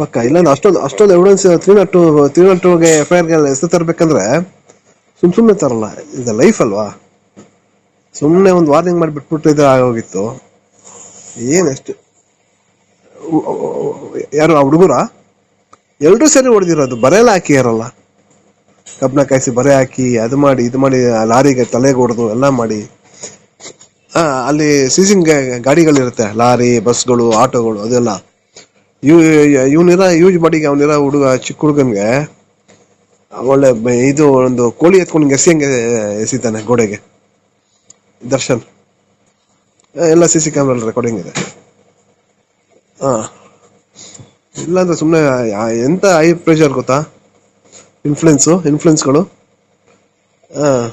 ಪಕ್ಕ. ಇಲ್ಲಾಂದ್ರೆ ಅಷ್ಟೊಂದು ಅಷ್ಟೊಂದು evidence three not two three not ಟೂಗೆ F I ಆರ್ಗೆ ಹೆಸರು ತರಬೇಕಂದ್ರೆ ಸುಮ್ಮ ಸುಮ್ಮನೆ ತರಲ್ಲ. ಇದು ಲೈಫ್ ಅಲ್ವಾ? ಸುಮ್ಮನೆ ಒಂದು ವಾರ್ನಿಂಗ್ ಮಾಡಿ ಬಿಟ್ಬಿಟ್ಟು ಇದು ಆಗೋಗಿತ್ತು. ಏನಷ್ಟು ಯಾರು, ಆ ಹುಡುಗರ? ಎಲ್ಲರೂ ಸೇರಿ ಹೊಡೆದಿರೋದು. ಬರೆಯಲ್ಲ ಹಾಕಿ ಯಾರಲ್ಲ? ಕಬ್ಬನ ಕಾಯಿಸಿ ಬರೆ ಹಾಕಿ, ಅದು ಮಾಡಿ, ಇದು ಮಾಡಿ ಲಾರಿಗೆ ತಲೆಗೆ ಹೊಡೆದು ಎಲ್ಲ ಮಾಡಿ. ಅಲ್ಲಿ ಸೀಸಿಂಗ್ ಗಾಡಿಗಳಿರುತ್ತೆ. ಲಾರಿ, ಬಸ್ಗಳು, ಆಟೋಗಳು ಅದೆಲ್ಲ. ಇವ್ ಇವನಿರ ಯೂಸ್ ಬಾಡಿಗೆ, ಅವನಿರ ಹುಡುಗ, ಚಿಕ್ಕ ಹುಡುಗನ್ಗೆ ಒಳ್ಳೆ ಇದು ಒಂದು ಕೋಳಿ ಎತ್ಕೊಂಡು ಎಸಿಯಂಗೆ ಎಸಿತಾನೆ ಗೋಡೆಗೆ. ದರ್ಶನ್. ಎಲ್ಲ ಸಿ ಸಿ ಕ್ಯಾಮ್ರಾ ರೆಕಾರ್ಡಿಂಗ್ ಇದೆ. ಹಾ ಇಲ್ಲಾಂದ್ರೆ ಸುಮ್ಮನೆ ಎಂತ ಹೈ ಪ್ರೆಷರ್ ಗೊತ್ತಾ? ಇನ್ಫ್ಲುಯೆನ್ಸು ಇನ್ಫ್ಲುಯೆನ್ಸ್ಗಳು ಹಾಂ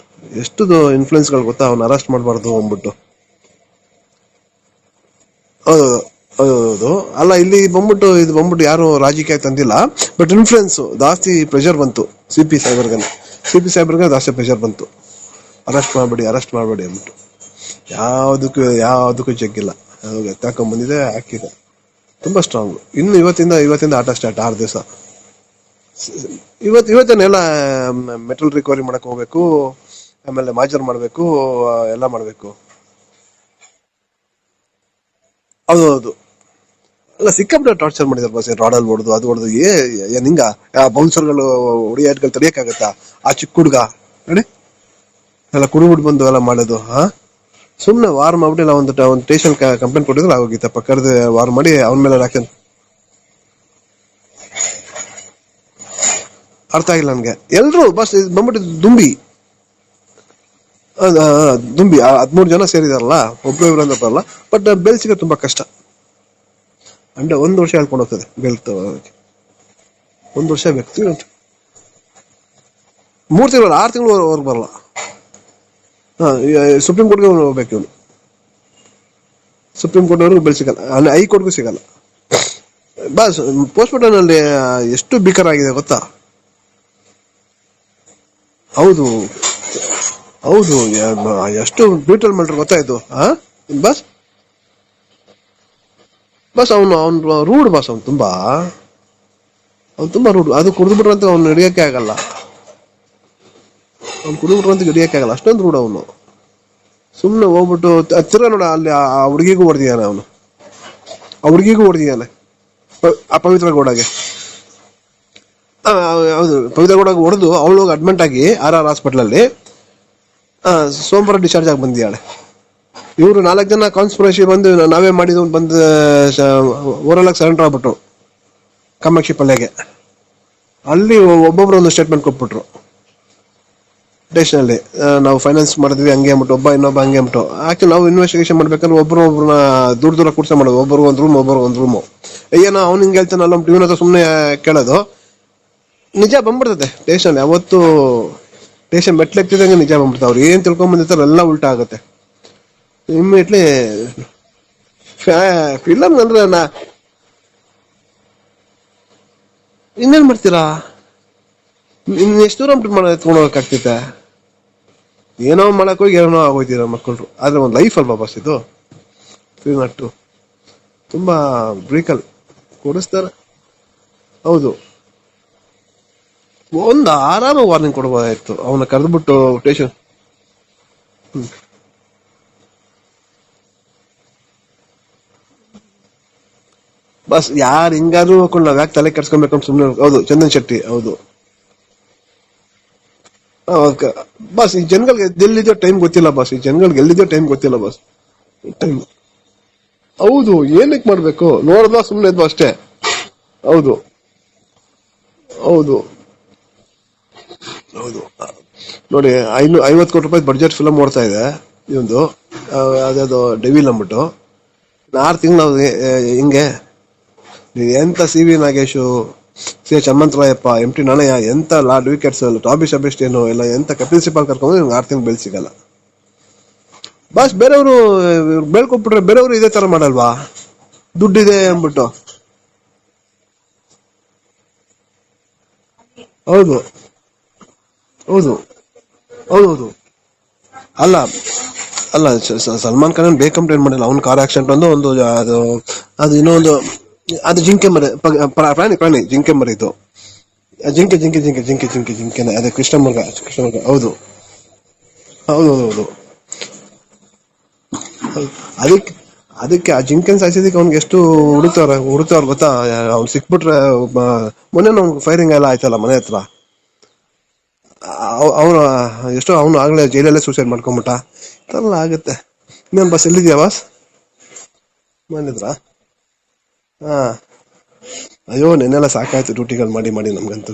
ಎಷ್ಟು ಇನ್ಫ್ಲುಯೆನ್ಸ್ಗಳು ಗೊತ್ತಾ? ಅವ್ನು ಅರೆಸ್ಟ್ ಮಾಡಬಾರ್ದು ಅಂದ್ಬಿಟ್ಟು. ಹೌದು ಹೌದು ಅಲ್ಲ, ಇಲ್ಲಿ ಬಂದ್ಬಿಟ್ಟು, ಇದು ಬಂದ್ಬಿಟ್ಟು ಯಾರು ರಾಜಕೀಯ ತಂದಿಲ್ಲ. ಬಟ್ ಇನ್ಫ್ಲುಯೆನ್ಸ್ ಜಾಸ್ತಿ ಪ್ರೆಷರ್ ಬಂತು ಸಿ ಪಿ ಸಾಹೇಬರ್ಗೆ ಸಿ ಪಿ ಸಾಹೇಬರ್ಗೆ ಜಾಸ್ತಿ ಪ್ರೆಷರ್ ಬಂತು. ಅರೆಸ್ಟ್ ಮಾಡಬೇಡಿ ಅರೆಸ್ಟ್ ಮಾಡಬೇಡಿ ಅಂದ್ಬಿಟ್ಟು. ಯಾವುದಕ್ಕೂ ಯಾವುದಕ್ಕೂ ಜಗ್ಗಿಲ್ಲ ಎತ್ತಾಕೊಂಡ್ ಬಂದಿದೆ, ಹಾಕಿದೆ. ತುಂಬಾ ಸ್ಟ್ರಾಂಗ್ ಇನ್ನು ಇವತ್ತಿಂದ ಇವತ್ತಿಂದ ಆಟ ಸ್ಟಾರ್ಟ್ ಆರು ದಿವಸ. ಇವತ್ತು ಇವತ್ತೇನೆಲ್ಲ ಮೆಟಲ್ ರಿಕವರಿ ಮಾಡಕ್ ಹೋಗ್ಬೇಕು, ಆಮೇಲೆ ಮಾಜರ್ ಮಾಡಬೇಕು ಎಲ್ಲ ಮಾಡಬೇಕು. ಹೌದು ಹೌದು ಅಲ್ಲ, ಸಿಕ್ಕಾಪಟ್ಟೆ ಟಾರ್ಚರ್ ಮಾಡಿದಾರೆ ಬಸ್ ರಾಡಲ್ಲಿ ಹೊಡೆದು, ಅದು ಹೊಡೆದು, ಏ ಏನ್ ಹಿಂಗ ಬೌನ್ಸರ್ಗಳು ಹೊಡಿಯಾಟ್ಗಳು ತಡಿಯಕ್ಕಾಗತ್ತಾ? ಆ ಚಿಕ್ಕ ಹುಡುಗ ನೋಡಿ ಎಲ್ಲ ಕುಡಿಬಿಟ್ಟು ಬಂದು ಎಲ್ಲ ಮಾಡೋದು ಹಾ ಸುಮ್ಮನೆ ವಾರ್ ಮಾಡ್ಬಿಟ್ಟು ಇಲ್ಲ ಒಂದು ಒಂದು ಸ್ಟೇಷನ್ ಕಂಪ್ಲೇಂಟ್ ಕೊಟ್ಟಿದ್ರೆ ಆಗೋಗಿತ್ತಪ್ಪ ಕರೆದು ವಾರ್ ಮಾಡಿ, ಅವನ ಮೇಲೆ ಆಕ್ಷನ್ ಅರ್ಥ ಆಗಿಲ್ಲ ನನಗೆ. ಎಲ್ಲರೂ ಬಸ್ ಬಂದ್ಬಿಟ್ಟು ದುಂಬಿ. ದುಂಬಿ ಹದ್ಮೂರು ಜನ ಸೇರಿದಾರಲ್ಲ, ಒಬ್ರು ಇವ್ರು ಅಂದ್ರೆ ಬರಲ್ಲ ಬಟ್ ಬೆಲ್ ತುಂಬಾ ಕಷ್ಟ. ಅಂದ್ರೆ ಒಂದು ವರ್ಷ ಹೇಳ್ಕೊಂಡು ಹೋಗ್ತದೆ ತಗೊಳಕ್ಕೆ ಒಂದು ವರ್ಷ ಬೇಕು ಮೂರು ತಿಂಗಳು, ಆರು ತಿಂಗಳು ಬರಲ್ಲ. ಸುಪ್ರೀಂ ಕೋರ್ಟ್ಗೆ ಹೋಗ್ಬೇಕು ಇವನು. ಸುಪ್ರೀಂ ಕೋರ್ಟ್ನವ್ರಿಗೂ ಬೆಲ್ ಸಿಗಲ್ಲ. ಅಲ್ಲಿ ಹೈಕೋರ್ಟ್ಗೂ ಸಿಗಲ್ಲ. ಬಸ್ ಪೋಸ್ಟ್ಮಾರ್ಟಮ್ನಲ್ಲಿ ಎಷ್ಟು ಬಿಕರ್ ಆಗಿದೆ ಗೊತ್ತಾ? ಹೌದು. ಹೌದು ಎಷ್ಟು ಬ್ಯೂಟಲ್ ಮಾಡ್ರಿ ಗೊತ್ತಾಯ್ತು? ಹಾ ಬಸ್ ಬಸ್ ಅವನು ಅವನು ರೂಡ್ ಬಸ್ ಅವ್ನು ತುಂಬಾ. ಅವ್ನು ತುಂಬಾ ರೂಡ್ ಅದು ಕುಡಿದು ಬಿಟ್ರಂತ ಅವ್ನು ಹಿಡಿಯಕ್ಕೆ ಆಗಲ್ಲ. ಅವ್ನು ಕುಡಿದು ಬಿಟ್ರಂತ ಹಿಡಿಯಕ್ಕೆ ಆಗಲ್ಲ. ಅಷ್ಟೊಂದು ರೂಡ್ ಅವನು. ಸುಮ್ಮನೆ ಹೋಗ್ಬಿಟ್ಟು ಹತ್ತಿರ ನೋಡ, ಅಲ್ಲಿ ಆ ಹುಡುಗಿಗೂ ಹೊಡೆದಿದ್ದಾನೆ ಅವನು. ಆ ಹುಡುಗಿಗೂ ಹೊಡೆದಿದ್ದಾನೆ. ಆ ಪವಿತ್ರ ಗೌಡಗೆ. ಹೌದು, ಪವಿತ್ರ ಗೌಡಗೆ ಹೊಡೆದು ಅವಳು ಅಡ್ಮಿಟ್ ಆಗಿ ಆರ್ ಆರ್ ಹಾಸ್ಪಿಟ್ಲಲ್ಲಿ ಸೋಮವಾರ ಡಿಸ್ಚಾರ್ಜ್ ಆಗಿ ಬಂದಿದ್ದಾಳೆ. ಇವರು ನಾಲ್ಕು ಜನ ಕಾನ್ಸ್ಪಿರಸಿ ಬಂದು ನಾವೇ ಮಾಡಿದ್ದು ಬಂದ ಓರಲಾಗಿ ಸರೆಂಡರ್ ಆಗ್ಬಿಟ್ರು. ಕಾಮಾಕ್ಷಿ ಪಲ್ಯಗೆ. ಅಲ್ಲಿ ಒಬ್ಬೊಬ್ರು ಒಂದು ಸ್ಟೇಟ್ಮೆಂಟ್ ಕೊಟ್ಬಿಟ್ರು. ಸ್ಟೇಷನಲ್ಲಿ ನಾವು ಫೈನಾನ್ಸ್ ಮಾಡಿದ್ವಿ, ಹಂಗೆ ಅಂದ್ಬಿಟ್ಟು, ಒಬ್ಬ ಇನ್ನೊಬ್ಬ ಹಂಗೆ ಅಂದ್ಬಿಟ್ಟು. ಆಕ್ಚುಲಿ ನಾವು ಇನ್ವೆಸ್ಟಿಗೇಷನ್ ಮಾಡ್ಬೇಕಂದ್ರೆ ಒಬ್ಬರು ಒಬ್ರನ್ನ ದೂರ ದೂರ ಕೂರ್ಸ ಮಾಡೋದು. ಒಬ್ಬರು ಒಂದು ರೂಮ್ ಒಬ್ಬರು ಒಂದು ರೂಮು ಏನೋ ಅವ್ನು ಹಿಂಗೆ ಹೇಳ್ತಾನಲ್ಲ ಟಿವಿನ ಹತ್ರ ಸುಮ್ಮನೆ ಕೇಳೋದು. ನಿಜ ಬಂದ್ಬಿಡ್ತದೆ ಸ್ಟೇಷನ್ ಅವತ್ತು ಸ್ಟೇಷನ್ ಮೆಟ್ಲೆಕ್ತಿದಂಗೆ ನಿಜ ಬಂದ್ಬಿಡ್ತಾವೆ ಅವ್ರು ಏನು ತಿಳ್ಕೊಂಡ್ ಬಂದಿರ್ತಾರೆ ಎಲ್ಲ ಉಲ್ಟಾ ಆಗುತ್ತೆ. ಇಮ್ಮಿಡಿಯೇಟ್ಲಿ ಫಿಲಮ್ ಅಂದ್ರೆ ನಾ ಇನ್ನೇನ್ ಮಾಡ್ತೀರಾ? ಇನ್ ಎಷ್ಟು ದೂರ ಮಾಡ ಎತ್ಕೊಂಡು ಹೋಗಕ್ಕಾಗ್ತೈತೆ ಏನೋ ಮಾಡಕ್ ಹೋಗಿ ಏನೋ ಆಗೋಯ್ತೀರ ಮಕ್ಕಳು ಆದ್ರೆ ಒಂದು ಲೈಫ್ ಅಲ್ವಾ ಬಸ್ ಇದು? ನಟ್ಟು ತುಂಬಾ ಬ್ರೇಕಲ್ ಕೊಡಿಸ್ತಾರ. ಹೌದು. ಒಂದು ಆರಾಮ ವಾರ್ನಿಂಗ್ ಕೊಡ್ಬೋದಾಯ್ತು ಅವನ ಕರೆದ್ಬಿಟ್ಟು ಸ್ಟೇಷನ್ ಬಸ್ ಯಾರು ಹಿಂಗಾದ್ರೂ ಹಾಕೊಂಡು ನಾವ್ ಯಾಕೆ ತಲೆ ಕೆಡ್ಸ್ಕೊಬೇಕು ಅಂತ ಸುಮ್ಮನೆ ಹೌದು, ಚಂದನ್ ಶೆಟ್ಟಿ, ಹೌದು. ಬಸ್, ಈ ಜನಗಳಿಗೆ ಎಲ್ಲಿದೆಯೋ ಟೈಮ್ ಗೊತ್ತಿಲ್ಲ ಬಸ್, ಈ ಜನಗಳಿಗೆ ಎಲ್ಲಿದೆಯೋ ಟೈಮ್ ಗೊತ್ತಿಲ್ಲ ಬಸ್. ಟೈಮ್ ಹೌದು ಏನಕ್ಕೆ ಮಾಡ್ಬೇಕು? ನೋಡ್ದ ಸುಮ್ಮನೆ ಇದ್ವು ಅಷ್ಟೇ. ಹೌದು. ಹೌದು. ಹೌದು. ನೋಡಿ, ಐನೂ ಐವತ್ತು ಕೋಟಿ ರೂಪಾಯಿ ಬಡ್ಜೆಟ್ ಫಿಲಮ್ ಓಡ್ತಾ ಇದೆ, ಇದೊಂದು. ಅದ್ಯಾವುದು ಡೆವಿಲ್ ಅಂದ್ಬಿಟ್ಟು. ಆರು ತಿಂಗಳು ಹಿಂಗೆ ನೀವ್ ಎಂತ C V Nagesh, C H Hanumantharayappa M T Nanaiah, ಎಂತ ಲಾರ್ಡ್ ವಿಕೆಟ್ಸ್ ಟಾಬಿ ಸಬೆಸ್ಟೇನು ಎಲ್ಲ ಎಂತ ಕಪಿಲ್ ಸಿಪಾಲ್ ಕರ್ಕೊಂಡು ನಿಮ್ಗೆ ಆರು ತಿಂಗಳು ಸಿಗಲ್ಲ. ಬಸ್, ಬೇರೆಯವರು ಬೆಳ್ಕೊಬಿಟ್ರೆ ಬೇರೆಯವರು ಇದೇ ತರ ಮಾಡಲ್ವಾ? ದುಡ್ಡಿದೆ ಅಂದ್ಬಿಟ್ಟು. ಹೌದು. ಹೌದು. ಹೌದು ಹೌದು ಅಲ್ಲ ಅಲ್ಲ ಸಲ್ಮಾನ್ ಖಾನ್ ಬೇಕಂಪ್ಲೇಂಟ್ ಮಾಡಿಲ್ಲ. ಅವ್ನು ಕಾರ್ ಆಕ್ಸಿಡೆಂಟ್ ಒಂದು ಒಂದು, ಅದು ಅದು ಇನ್ನೊಂದು ಅದು ಜಿಂಕೆ ಮರ ಪ್ರಾಣಿ ಪ್ರಾಣಿ, ಜಿಂಕೆ ಮರ ಇದು. ಜಿಂಕೆ ಜಿಂಕೆ ಜಿಂಕೆ ಜಿಂಕೆ ಜಿಂಕೆ ಜಿಂಕೆ, ಜಿಂಕೆನೆ, ಅದೇ ಕೃಷ್ಣ ಮೃಗ ಕೃಷ್ಣ ಮೃಗ, ಹೌದು. ಹೌದು ಹೌದು ಹೌದು. ಅದಕ್ಕೆ ಅದಕ್ಕೆ ಆ ಜಿಂಕೆನ್ ಸಾಯಿಸಿದಕ್ಕೆ ಅವ್ನಿಗೆ ಎಷ್ಟು ಹುಡುಕ್ತಾರ ಹುಡುಕ್ತಾರ ಗೊತ್ತಾ? ಅವ್ನು ಸಿಕ್ಬಿಟ್ರೆ ಮೊನ್ನೆ ಅವ್ನಿಗೆ ಫೈರಿಂಗ್ ಎಲ್ಲ ಆಯ್ತಲ್ಲ ಮನೆ ಹತ್ರ. ಅವನು, ಎಷ್ಟೋ ಅವನು ಆಗಲೇ ಜೈಲಲ್ಲೇ ಸೂಸೈಡ್ ಮಾಡ್ಕೊಂಬಿಟ್ಟ. ಆಗುತ್ತೆ. ಇನ್ನೇನು ಬಸ್ ಎಲ್ಲಿದ್ಯಾ ಬಾಸ್ ಬಂದಿದ್ರಾ ಹಾ. ಅಯ್ಯೋ, ನೆನ್ನೆಲ್ಲ ಸಾಕಾಯ್ತು ಡ್ಯೂಟಿಗಳು ಮಾಡಿ ಮಾಡಿ ನಮ್ಗಂತೂ.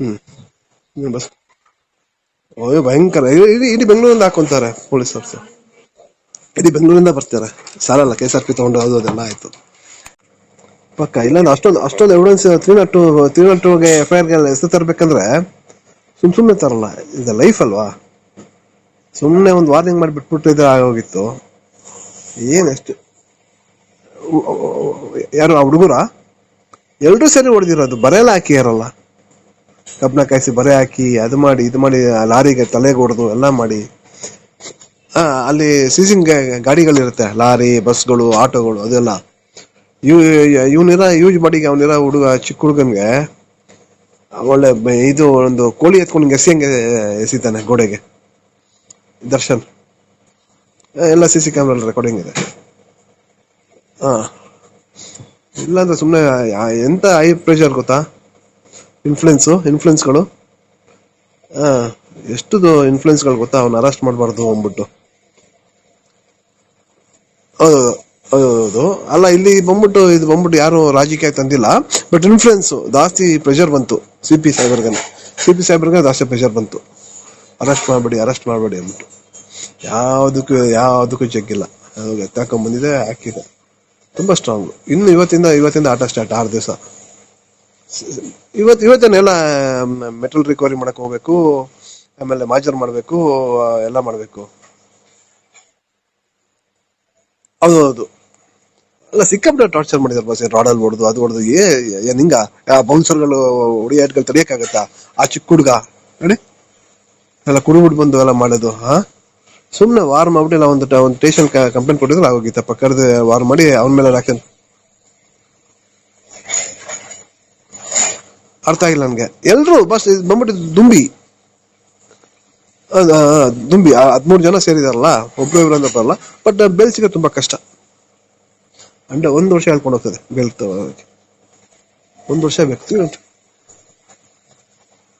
ಇನ್ನೇನ್ ಬಸ್. ಅಯ್ಯೋ, ಭಯಂಕರ. ಇಡೀ, ಇಡೀ- ಬೆಂಗಳೂರಿಂದ ಹಾಕೊಂತಾರೆ ಪೊಲೀಸರ್ಸ್ ಇಡೀ ಬೆಂಗಳೂರಿಂದ ಬರ್ತಾರೆ. ಸಾಲಲ್ಲ ಕೆ ಎಸ್ ಆರ್ ಪಿ ತಗೊಂಡು ಅದು, ಅದೆಲ್ಲ ಆಯ್ತು. ಪಕ್ಕ ಇಲ್ಲ ಅಷ್ಟೊಂದು ಅಷ್ಟೊಂದು evidence three not two three not ಟುಗೆ F I ಆರ್ಗೆ ಹೆಸರು ತರಬೇಕಂದ್ರೆ ಸುಮ್ ಸುಮ್ಮನೆ ತರಲ್ಲ. ಇದು ಲೈಫ್ ಅಲ್ವಾ? ಸುಮ್ಮನೆ ಒಂದು ವಾರ್ನಿಂಗ್ ಮಾಡಿ ಬಿಟ್ಬಿಟ್ಟು ಇದು ಆಗೋಗಿತ್ತು. ಏನಷ್ಟು ಯಾರು, ಆ ಹುಡುಗರ? ಎರಡು ಸರಿ ಹೊಡೆದಿರೋದು ಬರೆಯಲ್ಲ ಹಾಕಿಯಾರಲ್ಲ ಕಬ್ಬಿಣ ಕಾಯಿಸಿ ಬರೆ ಹಾಕಿ, ಅದು ಮಾಡಿ, ಇದು ಮಾಡಿ, ಆ ಲಾರಿಗೆ ತಲೆಗೆ ಹೊಡೆದು ಎಲ್ಲ ಮಾಡಿ. ಅಲ್ಲಿ ಸೀಸಿಂಗ್ ಗಾಡಿಗಳಿರುತ್ತೆ, ಲಾರಿ, ಬಸ್ಗಳು, ಆಟೋಗಳು, ಅದೆಲ್ಲ. ಇವ್ ಇವನಿರ ಯೂಸ್ ಮಾಡಿ ಅವನಿರ ಹುಡುಗ, ಚಿಕ್ಕ ಹುಡುಗನ್ಗೆ, ಒಳ್ಳೆ ಇದು ಒಂದು ಕೋಳಿ ಎತ್ಕೊಂಡು ಎಸಿಯಂಗೆ, ಎಸಿತಾನೆ ಗೋಡೆಗೆ. ದರ್ಶನ್. ಎಲ್ಲ ಸಿ ಸಿ ಕ್ಯಾಮ್ರಾ ರೆಕಾರ್ಡಿಂಗ್ ಇದೆ. ಹಾ. ಇಲ್ಲಾಂದ್ರೆ ಸುಮ್ಮನೆ ಎಂತ ಹೈ ಪ್ರೆಷರ್ ಗೊತ್ತಾ? ಇನ್ಫ್ಲುಯೆನ್ಸು ಇನ್ಫ್ಲುಯೆನ್ಸ್ಗಳು ಹಾಂ ಎಷ್ಟು ಇನ್ಫ್ಲುಯೆನ್ಸ್ಗಳು ಗೊತ್ತಾ? ಅವ್ನು ಅರೆಸ್ಟ್ ಮಾಡಬಾರ್ದು ಅಂದ್ಬಿಟ್ಟು. ಹೌದು ಹೌದು ಅಲ್ಲ, ಇಲ್ಲಿ ಬಂದ್ಬಿಟ್ಟು, ಇದು ಬಂದ್ಬಿಟ್ಟು ಯಾರು ರಾಜಕೀಯ ತಂದಿಲ್ಲ. ಬಟ್ ಇನ್ಫ್ಲುಯೆನ್ಸು ಜಾಸ್ತಿ ಪ್ರೆಷರ್ ಬಂತು ಸಿ ಪಿ ಸಾಹೇಬ್ರಿಗೆ ಸಿ ಪಿ ಸಾಹೇಬ್ರಿಗೆ ಜಾಸ್ತಿ ಪ್ರೆಷರ್ ಬಂತು. ಅರೆಸ್ಟ್ ಮಾಡಬೇಡಿ ಅರೆಸ್ಟ್ ಮಾಡಬೇಡಿ ಅಂದ್ಬಿಟ್ಟು. ಯಾವುದಕ್ಕೂ ಯಾವುದಕ್ಕೂ ಜಗ್ಗಿಲ್ಲ ಇಲ್ಲ. ಎತ್ತಾಕೊಂಡ್ ಬಂದಿದೆ ಹಾಕಿದೆ. ತುಂಬಾ ಸ್ಟ್ರಾಂಗ್ ಇನ್ನು ಇವತ್ತಿಂದ ಇವತ್ತಿಂದ ಆಟ ಸ್ಟಾರ್ಟ್ ಆರು ದಿವಸ. ಇವತ್ತು ಇವತ್ತೇನೆಲ್ಲ ಮೆಟಲ್ ರಿಕವರಿ ಮಾಡಕ್ ಹೋಗ್ಬೇಕು, ಆಮೇಲೆ ಮಾಜರ್ ಮಾಡಬೇಕು ಎಲ್ಲ ಮಾಡಬೇಕು. ಹೌದೌದು ಹೌದು. ಅಲ್ಲ, ಸಿಕ್ಕಾಪಟ್ಟೆ ಟಾರ್ಚರ್ ಮಾಡಿದಾರೆ ಬಸ್ ರಾಡಲ್ಲಿ ಹೊಡೆದು, ಅದು ಹೊಡೆದು, ಏ ಏನ್ ಹಿಂಗ ಬೌನ್ಸರ್ಗಳು ಹುಡಿಯಾಟ್ಗಳು ತಡಿಯಕ್ಕಾಗತ್ತಾ ಆ ಚಿಕ್ಕ ಹುಡುಗ ನೋಡಿ ಎಲ್ಲ ಕುಡುಬಿಟ್ಟು ಬಂದು ಎಲ್ಲ ಮಾಡೋದು, ಹಾ? ಸುಮ್ನೆ ವಾರ್ ಮಾಡ್ಬಿಟ್ಟು ಇಲ್ಲ ಒಂದು ಒಂದು ಸ್ಟೇಷನ್ ಕಂಪ್ಲೇಂಟ್ ಕೊಟ್ಟಿದ್ರೆ ಆಗೋಗಿತ್ತಪ್ಪ ಕರೆದು ವಾರ್ ಮಾಡಿ ಅವನ ಮೇಲೆ ಆಕ್ಷನ್ ಅರ್ಥ ಆಗಿಲ್ಲ ನನಗೆ. ಎಲ್ರು ಬಸ್ ಬಂದ್ಬಿಟ್ಟು ದುಂಬಿ. ದುಂಬಿ ಹದಿಮೂರು ಜನ ಸೇರಿದಾರಲ್ಲ ಅಂತ ಬರಲ್ಲ, ಬಟ್ ಬೆಲ್ ಸಿಗೋದು ತುಂಬಾ ಕಷ್ಟ. ಅಂಡ್ ಒಂದು ವರ್ಷ ಹೇಳ್ಕೊಂಡು ಹೋಗ್ತದೆ ಬೆಲ್ ಒಂದು ವರ್ಷ ಬೇಕು.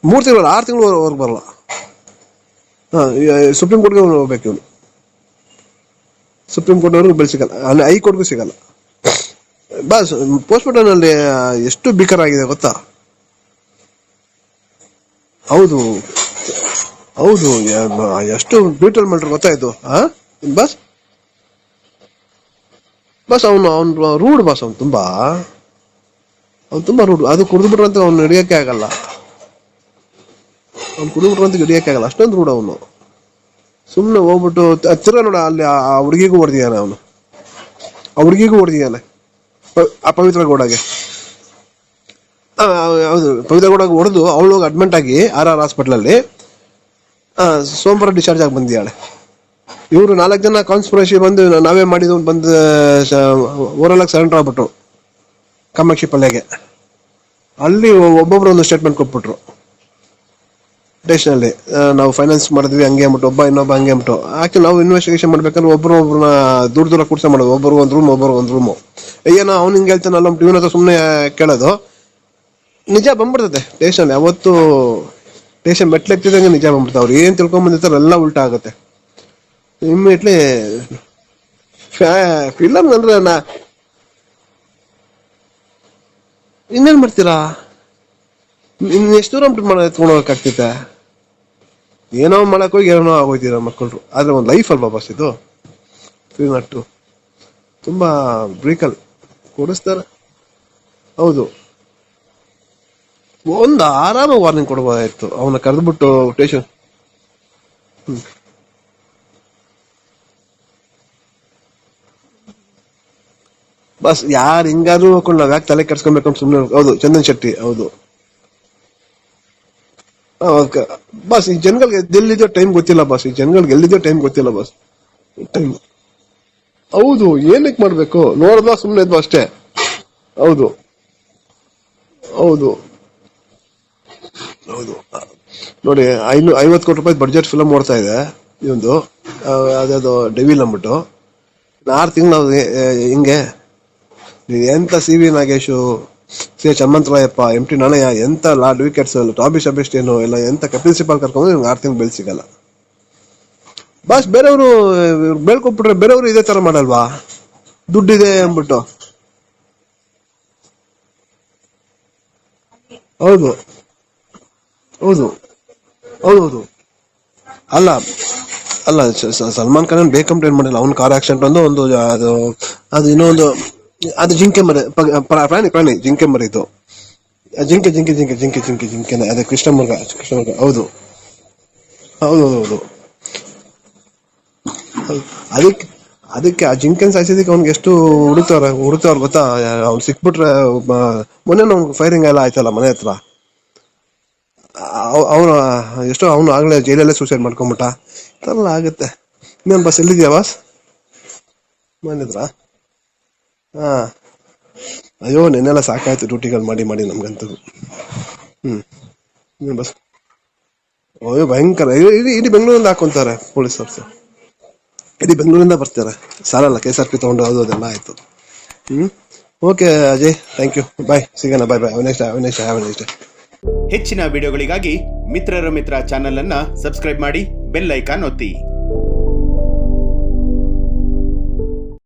ಮೂರು ತಿಂಗಳು, ಆರು ತಿಂಗಳು ವರ್ಗ ಬರಲ್ಲ. ಸುಪ್ರೀಂ ಕೋರ್ಟ್ಗೆ ಹೋಗ್ಬೇಕು ಇವನು ಸುಪ್ರೀಂ ಕೋರ್ಟ್ ಅವ್ರಿಗೆ ಬೆಲ್ ಸಿಗಲ್ಲ. ಅಲ್ಲಿ ಹೈಕೋರ್ಟ್ಗೂ ಸಿಗಲ್ಲ. ಬಸ್ ಪೋಸ್ಟ್ ಅಲ್ಲಿ ಎಷ್ಟು ಭೀಕರ ಆಗಿದೆ ಗೊತ್ತಾ? ಹೌದು. ಹೌದು ಎಷ್ಟು ಬ್ಯೂಟಲ್ ಮಾಡ್ರಿ ಗೊತ್ತಾ ಇದು ಹಾ ಬಸ್ ಬಸ್ ಅವನು ಅವನು ರೂಡ್ ಬಸ್ ಅವನು, ತುಂಬಾ. ಅವ್ನು ತುಂಬಾ ರೂಡ್ ಅದು ಕುಡಿದ್ಬಿಟ್ರಂತ ಅವ್ನು ನಡೆಯೋಕೆ ಆಗಲ್ಲ. ಅವ್ನು ಅಂತ ಹಿಡಿಯಕ್ಕೆ ಆಗಲ್ಲ. ಅಷ್ಟೊಂದು ರೂಢ ಅವನು. ಸುಮ್ಮನೆ ಹೋಗ್ಬಿಟ್ಟು ಹತ್ತಿರ ನೋಡ, ಅಲ್ಲಿ ಆ ಹುಡುಗಿಗೂ ಹೊಡೆದಿದ್ದಾನೆ ಅವನು. ಆ ಹುಡುಗಿಗೂ ಹೊಡೆದಿದ್ದಾನೆ ಆ ಪವಿತ್ರ ಗೌಡಗೆ. ಹೌದು, ಪವಿತ್ರ ಗೌಡ ಹೊಡೆದು ಅವಳು ಅಡ್ಮಿಂಟ್ ಆಗಿ ಆರ್ ಆರ್ ಹಾಸ್ಪಿಟ್ಲಲ್ಲಿ ಸೋಮವಾರ ಡಿಸ್ಚಾರ್ಜ್ ಆಗಿ ಬಂದಿದ್ದಾಳೆ. ಇವರು ನಾಲ್ಕು ಜನ ಕಾನ್ಸ್ಪಿರಸಿ ಬಂದು ನಾವೇ ಮಾಡಿದ್ದು ಬಂದು ಓರಲಾಗಿ ಸರೆಂಡರ್ ಆಗ್ಬಿಟ್ರು. ಕಾಮಾಕ್ಷಿ ಪಲ್ಯಗೆ. ಅಲ್ಲಿ ಒಬ್ಬೊಬ್ರು ಒಂದು ಸ್ಟೇಟ್ಮೆಂಟ್ ಕೊಟ್ಬಿಟ್ರು. ಸ್ಟೇಷನಲ್ಲಿ ನಾವು ಫೈನಾನ್ಸ್ ಮಾಡಿದ್ವಿ, ಹಂಗೆ ಅಂದ್ಬಿಟ್ಟು, ಒಬ್ಬ ಇನ್ನೊಬ್ಬ ಹಂಗೆ ಅಂದ್ಬಿಟ್ಟು. ಆಕೆ ನಾವು ಇನ್ವೆಸ್ಟಿಗೇಷನ್ ಮಾಡ್ಬೇಕಂದ್ರೆ ಒಬ್ಬರು ಒಬ್ರನ್ನ ದೂರ ದೂರ ಕೂರ್ಸ ಮಾಡೋದು. ಒಬ್ಬರು ಒಂದು ರೂಮ್ ಒಬ್ಬರು ಒಂದು ರೂಮು ಏನೋ ಅವ್ನು ಹಿಂಗೆ ಹೇಳ್ತಾನಲ್ಲ ಟಿವಿನ ಹತ್ರ ಸುಮ್ಮನೆ ಕೇಳೋದು. ನಿಜ ಬಂದ್ಬಿಡ್ತದೆ ಟೇಷನ್ ಯಾವತ್ತು ಟೇಷನ್ ಮೆಟ್ಲೆಕ್ತಿದಂಗೆ ನಿಜ ಬಂದ್ಬಿಡ್ತಾವೆ ಅವ್ರು ಏನು ತಿಳ್ಕೊಂಬಂದಿರ್ತಾರೆ ಎಲ್ಲ ಉಲ್ಟಾ ಆಗುತ್ತೆ. ಇಮ್ಮಿಡಿಯೇಟ್ಲಿ ಫಿಲಮ್ ಅಂದ್ರೆ ನಾ ಇನ್ನೇನು ಮಾಡ್ತೀರಾ? ಇನ್ನು ಎಷ್ಟು ದೂರ ಹೋಗೋಕೆ ಹೋಗಕ್ಕಾಗ್ತೈತೆ ಏನೋ ಮಾಡಕ್ ಹೋಗಿ ಏನೋ ಆಗೋಯ್ತೀರ ಮಕ್ಕಳು ಆದ್ರೆ ಒಂದು ಲೈಫ್ ಅಲ್ವಾ ಬಸ್ ಇದು? ತ್ರೀ ನಾಟ್ ಟು ತುಂಬಾ ಬ್ರೀಕಲ್ ಕೊಡಿಸ್ತಾರೆ. ಹೌದು. ಒಂದು ಆರಾಮ ವಾರ್ನಿಂಗ್ ಕೊಡ್ಬೋದಾಯ್ತು ಅವನ ಕರೆದ್ಬಿಟ್ಟು ಸ್ಟೇಷನ್ ಬಸ್ ಯಾರು ಹಿಂಗಾದ್ರೂ ನಾವ್ ಯಾಕೆ ತಲೆ ಕೆಡ್ಸ್ಕೊಬೇಕು ಸುಮ್ನೆ ಹೌದು, ಚಂದನ್ ಶೆಟ್ಟಿ, ಹೌದು. ಬಸ್, ಈ ಜನಗಳಿಗೆ ಎಲ್ಲಿದೆಯೋ ಟೈಮ್ ಗೊತ್ತಿಲ್ಲ ಬಾಸ್, ಈ ಜನಗಳಿಗೆ ಎಲ್ಲಿದೆಯೋ ಟೈಮ್ ಗೊತ್ತಿಲ್ಲ ಬಸ್ ಟೈಮ್ ಹೌದು ಏನಕ್ಕೆ ಮಾಡ್ಬೇಕು? ನೋಡಿದ್ವಾ ಸುಮ್ಮನೆ ಇದ್ವಾ ಅಷ್ಟೇ. ಹೌದು. ಹೌದು. ಹೌದು. ನೋಡಿ, ಐನು, ಐವತ್ತು ಕೋಟಿ ರೂಪಾಯಿ ಬಡ್ಜೆಟ್ ಫಿಲಮ್ ಓಡ್ತಾ ಇದೆ, ಇದೊಂದು. ಅದ್ಯಾವುದು ಡೆವಿಲ್ ಅಂದ್ಬಿಟ್ಟು. ಆರು ತಿಂಗಳು ಹಿಂಗೆ. ಎಂತ C V Nagesh C H Hanumantharayappa M T Nanaiah, ಎಂತ ಲಾಡ್ ವಿಕೆಟ್ಸ್ ಎಲ್ಲ ಟಾಬಿ ಸಬೆಸ್ಟೇನು ಎಲ್ಲ ಎಂತ ಕಪಿಲ್ ಕರ್ಕೊಂಡು ನಿಮ್ಗೆ ಆರು ತಿಂಗಳು ಬೆಳೆ ಸಿಗಲ್ಲ ಬಸ್, ಬೇರೆಯವರು ಬೇಳ್ಕೊಟ್ಬಿಟ್ರೆ ಬೇರೆಯವರು ಇದೇ ತರ ಮಾಡಲ್ವಾ? ದುಡ್ಡಿದೆ ಅಂದ್ಬಿಟ್ಟು. ಹೌದು. ಹೌದು. ಹೌದು ಅಲ್ಲ ಅಲ್ಲ ಸಲ್ಮಾನ್ ಖಾನ್ ಬೇ ಕಂಪ್ಲೇಂಟ್ ಮಾಡಿಲ್ಲ. ಅವ್ನು ಕಾರ್ ಆಕ್ಸಿಡೆಂಟ್ ಒಂದು ಒಂದು, ಅದು ಅದು ಇನ್ನೊಂದು ಅದು ಜಿಂಕೆ ಮರೆ ಪ್ರಾಣಿ ಪ್ರಾಣಿ, ಜಿಂಕೆ ಮರ ಇದು. ಜಿಂಕೆ ಜಿಂಕೆ ಜಿಂಕೆ ಜಿಂಕೆ ಜಿಂಕೆ ಜಿಂಕೆನೆ ಅದೇ ಕೃಷ್ಣ ಮೃಗ ಕೃಷ್ಣ ಮೃಗ, ಹೌದು. ಹೌದು ಹೌದು. ಅದಕ್ಕೆ ಅದಕ್ಕೆ ಆ ಜಿಂಕೆನ್ ಸಾಯಿಸಿದಕ್ಕೆ ಅವ್ನಿಗೆ ಎಷ್ಟು ಹುಡುತವ್ರ ಹುಡುತವ್ರ ಗೊತ್ತಾ? ಅವ್ನ್ ಸಿಕ್ಬಿಟ್ರೆ ಮೊನ್ನೆ ಅವ್ನ್ ಫೈರಿಂಗ್ ಎಲ್ಲ ಆಯ್ತಲ್ಲ ಮನೆ ಹತ್ರ. ಅವನು, ಎಷ್ಟೋ ಅವನು ಆಗ್ಲೇ ಜೈಲಲ್ಲೇ ಸೂಸೈಡ್ ಮಾಡ್ಕೊಂಬಿಟ್ಟ. ಆಗುತ್ತೆ. ಇನ್ನೊಂದು ಬಸ್ ಎಲ್ಲಿದ್ಯಾ ಬಾಸ್ ಬಂದಿದ್ರಾ ಅಯ್ಯೋ, ನೆನ್ನೆಲ್ಲ ಸಾಕಾಯ್ತು ಡ್ಯೂಟಿಗಳು ಮಾಡಿ ಮಾಡಿ ನಮ್ಗಂತೂ. ಹ್ಮ್. ಬಸ್ ಅಯ್ಯೋ, ಭಯಂಕರ. ಇಡೀ- ಇಡೀ ಬೆಂಗಳೂರಿಂದ ಹಾಕೊಂತಾರೆ ಪೊಲೀಸರು ಇಡೀ ಬೆಂಗಳೂರಿಂದ ಬರ್ತಾರೆ. ಸಾಲಲ್ಲ ಕೆ ಎಸ್ ಆರ್ ಪಿ ತಗೊಂಡು ಅದು ಅದೆಲ್ಲ ಆಯ್ತು. ಹ್ಞೂ okay, Ajay thank you bye ಸಿಗೋಣ bye bye next next have next ಹೆಚ್ಚಿನ ವಿಡಿಯೋಗಳಿಗಾಗಿ ಮಿತ್ರರ ಮಿತ್ರ ಚಾನೆಲ್ ಅನ್ನ ಸಬ್ಸ್ಕ್ರೈಬ್ ಮಾಡಿ ಬೆಲ್ ಐಕಾನ್ ಒತ್ತಿ.